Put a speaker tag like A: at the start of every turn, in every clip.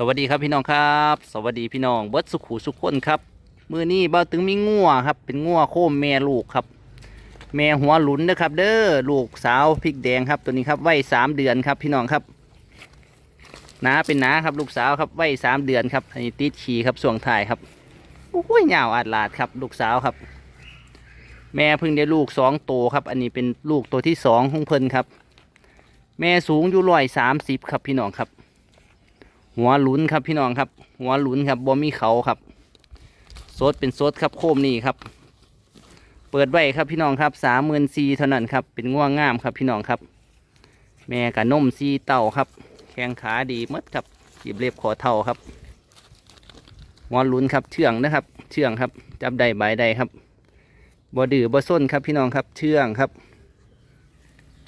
A: สวัสดีครับพี่น้องครับ สวัสดีพี่น้องเบิร์ดสุขูสุขคนครับมือนี้เบ้าตึงมีงัวครับ เป็นงัวโคมแม่ลูกครับ แม่หัวหลุนนะครับ เด้อลูกสาวพริกแดงครับตัวนี้ครับวัยสามเดือนครับพี่น้องครับน้าเป็นน้าครับลูกสาวครับวัยสามเดือนครับอันนี้ติดขี่ครับส่วงถ่ายครับโอ้ยยาวอาดลาดครับลูกสาวครับ แม่เพิ่งได้ลูกสองโตครับ อันนี้เป็นลูกตัวที่สองของเพิ่นครับ แม่สูงอยู่ร้อยสามสิบครับพี่น้องครับ หัวหลุนครับพี่น้องครับ หัวหลุนครับบ่มีเขาครับโซดเป็นโซดครับโคมนี่ครับ เปิดไว้ครับพี่น้องครับสามหมื่นซีเท่านั้นครับเป็นง่วงงามครับพี่น้องครับ แม่กับนมซีเต่าครับ แข้งขาดีหมดครับจีบเล็บขอเท่าครับหัวหลุนครับเชื่องนะครับ เชื่องครับ จับได้ใบได้ครับบ่ดื้อบ่ส้นครับพี่น้องครับเชื่องครับ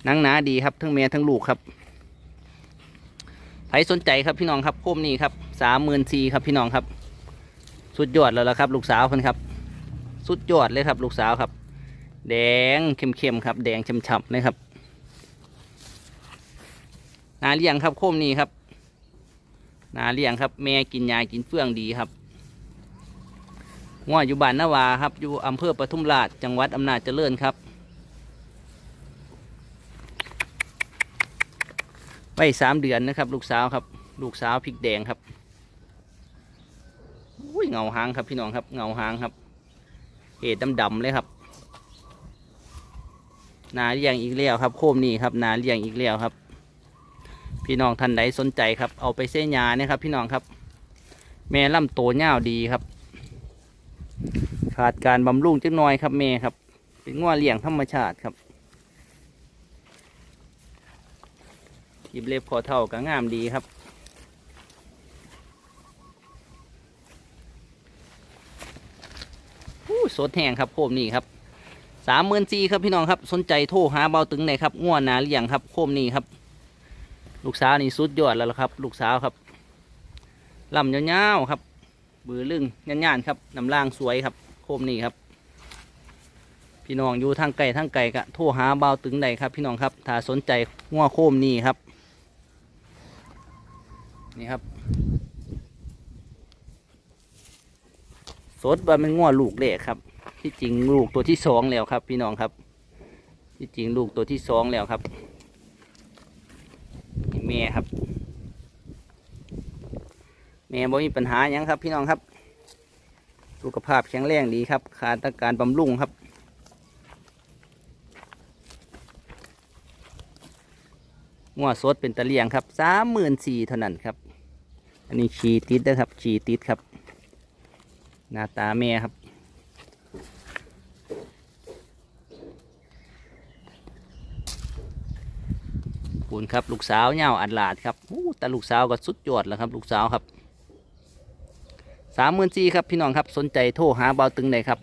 A: นังหนาดีครับทั้งแม่ทั้งลูกครับ ใครสนใจครับพี่น้องครับโคมนี่ครับสามหมื่นสี่ครับพี่น้องครับ สุดยอดแล้วละครับ ลูกสาวคนครับ สุดยอดเลยครับ ลูกสาวครับ แดงเข้มๆครับ แดงฉ่ำๆเลยครับนาเลี้ยงครับโคมนี่ครับนาเลี้ยงครับ แม่กินยากินเฟื่องดีครับง่วอยู่บ้านนาวาครับ อยู่อำเภอปทุมราชจังหวัดอำนาจเจริญครับ ว้สามเดือนนะครับ ลูกสาวครับ ลูกสาวพริกแดงครับอุ้ยเงาหางครับพี่น้องครับเงาหางครับเหตุดำๆเลยครับนาเลี้ยงอีกแล้วครับ โคมนี่ครับนาเลี้ยงอีกแล้วครับ พี่น้องท่านใดสนใจครับ เอาไปเส้นยาเนี่ยครับ พี่น้องครับ แม่ล่ำโตเง่าดีครับ ขาดการบำรุงจักหน่อยครับแม่ครับ เป็นง้อเลี้ยงธรรมชาติครับ หยิบเล็บคอเท่าก็งามดีครับ อู้สดแห้งครับโคมนี่ครับสามหมื่นสี่ครับพี่น้องครับสนใจโทรหาเบาตึงไหนครับง่วนนาเลี้ยงครับโคมนี่ครับ ลูกสาวนี่สุดยอดแล้วล่ะครับ ลูกสาวครับลำยาวๆครับบือลึงย่านๆครับน้ำล่างสวยครับ โคมนี่ครับ พี่น้องอยู่ทางไกลทางไกลก็โทรหาเบาตึงไหนครับ พี่น้องครับถ้าสนใจง่วโคมนี่ครับ นี่ครับ สดว่ามันง้อลูกเล็กครับ ที่จริงลูกตัวที่สองแล้วครับ พี่น้องครับ ที่จริงลูกตัวที่สองแล้วครับแม่ครับแม่บ่มีปัญหาหยังครับ พี่น้องครับ สุขภาพแข็งแรงดีครับ ขาดอาการบำรุงครับงัวสดเป็นตะเลียงครับสามหมื่นสี่เท่านั้นครับ อันนี้ฉีติดนะครับฉีติดครับ หน้าตาแม่ครับ คุณครับลูกสาวเงาอัดลาดครับอู้แต่ลูกสาวก็สุดยอดแล้วครับลูกสาวครับสามหมื่นสี่ครับพี่น้องครับสนใจโทรหาเบาตึงได้ครับ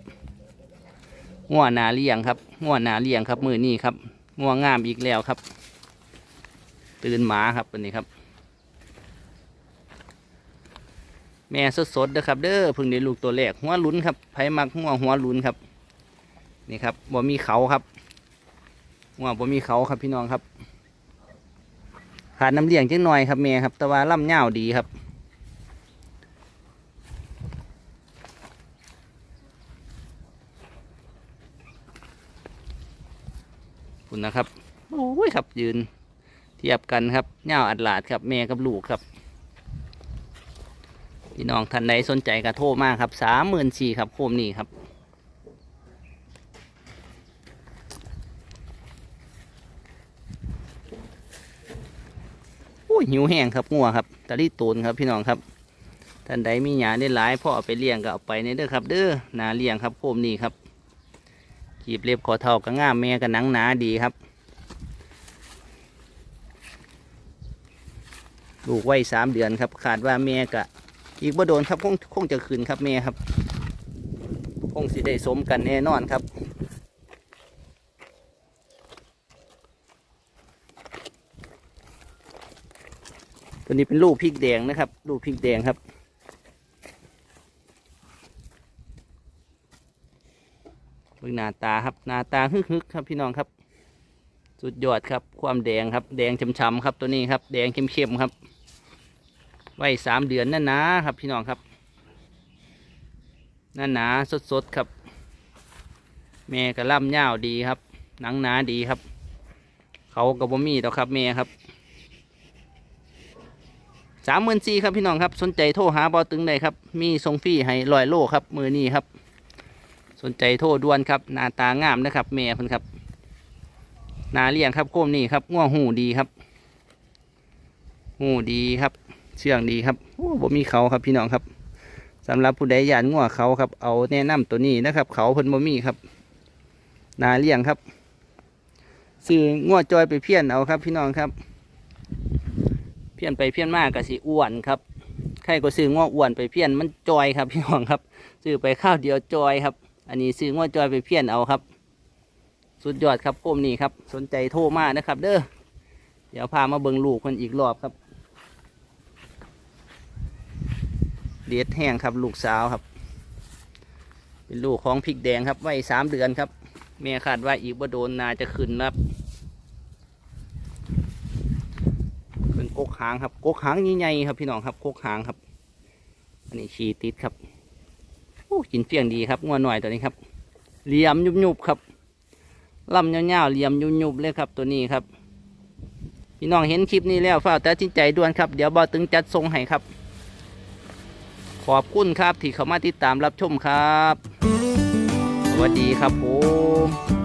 A: งัวนาเลี้ยงครับงัวนาเลี้ยงครับมือนี้ครับงัวงามอีกแล้วครับ ตื่นหมาครับวันนี้ครับ แม่สดๆนะครับ เด้อพึ่งได้ลูกตัวแรกหัวลุนครับไผมักหัวหัวลุนครับ นี่ครับบ่มีเขาครับหัวบ่มีเขาครับพี่น้องครับ ขาดน้ำเลี้ยงจังหน่อยครับแม่ครับ แต่ว่าล่ำเง่าดีครับคุณนะครับโอ้ยครับยืนเทียบกันครับเง่าอัดหลาดครับแม่กับลูกครับ พี่น้องท่านใดสนใจก็โทรมาครับสามหมื่นสี่ครับโคมนี่ครับโอ้ยหิวแห้งครับงัวครับตะลี่ตูนครับพี่น้องครับท่านใดมีหยาได้หลายพ่อเอาไปเลี้ยงก็เอาไปในเด้อครับ เด้อนาเลี้ยงครับโคมนี่ครับกีบเล็บคอเท่าก็ง่ามแม่กับหนังหนาดีครับลูกไว้สามเดือนครับขาดว่าแม่กะ อีกบ่โดนครับคงคงจะคืนครับแม่ครับคงสิได้สมกันแน่นอนครับตัวนี้เป็นลูกพริกแดงนะครับ ลูกพริกแดงครับเบิ่งหน้าตาครับหน้าตาฮึกๆครับพี่น้องครับ สุดยอดครับความแดงครับ แดงช้ำๆครับตัวนี้ครับ แดงเข้มๆครับ ไว้สามเดือนนั่นนะครับพี่น้องครับนั่นหนาสดๆครับ แม่กระล่ำยาวดีครับ หนังหนาดีครับ เขากับบมีต่อครับแม่ครับสามหมื่นสี่ครับพี่น้องครับ สนใจโทรหาบอตึงได้ครับ มีทรงฟรีให้ลอยโลครับ มือนี้ครับ สนใจโทรด่วนครับ หน้าตางามนะครับแม่เพิ่นครับนาเลี้ยงครับโก้มนี่ครับง่วงหูดีครับ หูดีครับ เชื่องดีครับโอ้บ่มีเขาครับพี่น้องครับสำหรับผู้ใดอยากง่วเขาครับ เอาแนะนำตัวนี้นะครับ เขาเพิ่นบ่มีครับ นาเลี้ยงครับซื้อง่วจอยไปเพี้ยนเอาครับ พี่น้องครับ เพี้ยนไปเพี้ยนมากก็สิอ้วนครับใครก็ซื้อง่วอ้วนไปเพี้ยนมันจอยครับพี่น้องครับ ซื้อไปข้าวเดียวจอยครับ อันนี้ซื้อง่วจอยไปเพี้ยนเอาครับ สุดยอดครับโคมนี่ครับ สนใจโทรมานะครับ เด้อเดี๋ยวพามาเบิงลูกคนอีกรอบครับ เด็ดแห้งครับ ลูกสาวครับ เป็นลูกของพริกแดงครับไว้สามเดือนครับแม่คาดว่าอีกว่าโดนนาจะขึ้นครับเป็นกกหางครับกกหางใหญ่ๆครับ พี่น้องครับกกหางครับ อันนี้ชีติดครับโอ้กินเฟี้ยงดีครับงัวหน่อยตัวนี้ครับเหลี่ยมยุบๆครับลำยาๆเหลี่ยมยุบๆเลยครับตัวนี้ครับพี่น้องเห็นคลิปนี้แล้วฝ้ากตัดสินใจด่วนครับ เดี๋ยวบอตึงจัดทรงให้ครับ ขอบคุณครับที่เข้ามาติดตามรับชมครับ สวัสดีครับผม